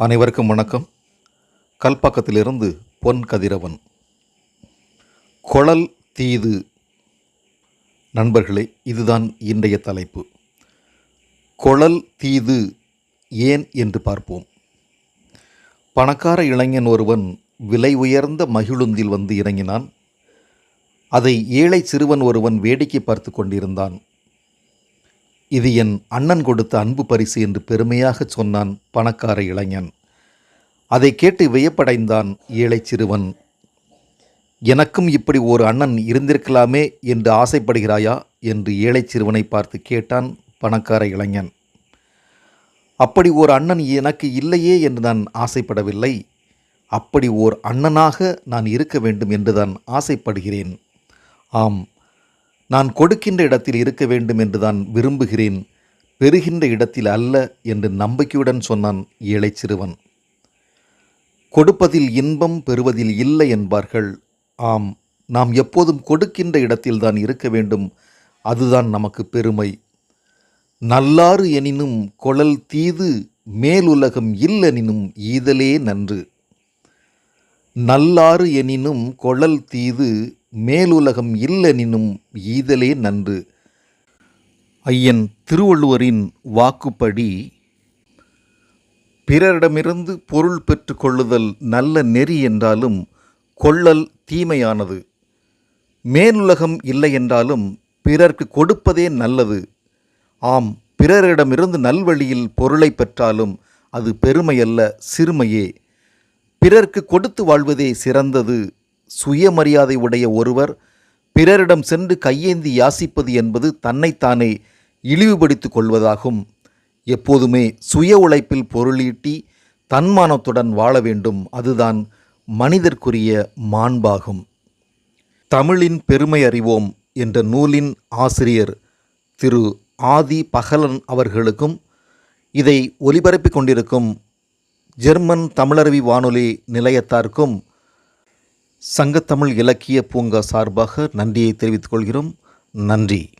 அனைவருக்கும் வணக்கம். கல்பாக்கத்திலிருந்து பொன் கதிரவன். குழல் தீது. நண்பர்களே இதுதான் இன்றைய தலைப்பு. குழல் தீது ஏன் என்று பார்ப்போம். பணக்கார இளைஞன் ஒருவன் விலை உயர்ந்த மகிழுந்தில் வந்து இறங்கினான். அதை ஏழை சிறுவன் ஒருவன் வேடிக்கை பார்த்து கொண்டிருந்தான். இது என் அண்ணன் கொடுத்த அன்பு பரிசு என்று பெருமையாகச் சொன்னான் பணக்கார இளைஞன். அதை கேட்டு வியப்படைந்தான் ஏழை சிறுவன். எனக்கும் இப்படி ஒரு அண்ணன் இருந்திருக்கலாமே என்று ஆசைப்படுகிறாயா? என்று ஏழை சிறுவனை பார்த்து கேட்டான் பணக்கார இளைஞன். அப்படி ஒரு அண்ணன் எனக்கு இல்லையே என்று நான் ஆசைப்படவில்லை. அப்படி ஓர் அண்ணனாக நான் இருக்க வேண்டும் என்று தான் ஆசைப்படுகிறேன். ஆம் நான் கொடுக்கின்ற இடத்தில் இருக்க வேண்டும் என்று தான் விரும்புகிறேன். பெறுகின்ற இடத்தில் அல்ல என்று நம்பிக்கையுடன் சொன்னான் ஏழை சிறுவன். கொடுப்பதில் இன்பம் பெறுவதில் இல்லை என்பார்கள். ஆம் நாம் எப்போதும் கொடுக்கின்ற இடத்தில்தான் இருக்க வேண்டும். அதுதான் நமக்கு பெருமை. நல்லாறு எனினும் கொழல் தீது மேலுலகம் இல்லெனினும் ஈதலே நன்று. நல்லாறு எனினும் கொழல் தீது மேலுலகம் இல்லெனினும் ஈதலே நன்று. ஐயன் திருவள்ளுவரின் வாக்குப்படி பிறரிடமிருந்து பொருள் பெற்று கொள்ளுதல் நல்ல நெறி என்றாலும் கொள்ளல் தீமையானது. மேலுலகம் இல்லை என்றாலும் பிறர்க்கு கொடுப்பதே நல்லது. ஆம் பிறரிடமிருந்து நல்வழியில் பொருளை பெற்றாலும் அது பெருமையல்ல சிறுமையே. பிறர்க்கு கொடுத்து வாழ்வதே சிறந்தது. சுயமரியாதை உடைய ஒருவர் பிறரிடம் சென்று கையேந்தி யாசிப்பது என்பது தன்னைத்தானே இழிவுபடுத்திக் கொள்வதாகும். எப்போதுமே சுய உழைப்பில் பொருளீட்டி தன்மானத்துடன் வாழ வேண்டும். அதுதான் மனிதர்க்குரிய மாண்பாகும். தமிழின் பெருமை அறிவோம் என்ற நூலின் ஆசிரியர் திரு ஆதி பகலன் அவர்களுக்கும் இதை ஒலிபரப்பிக் கொண்டிருக்கும் ஜெர்மன் தமிழருவி வானொலி நிலையத்தாருக்கும் சங்கத்தமிழ் இலக்கிய பூங்கா சார்பாக நன்றியை தெரிவித்துக் கொள்கிறோம். நன்றி.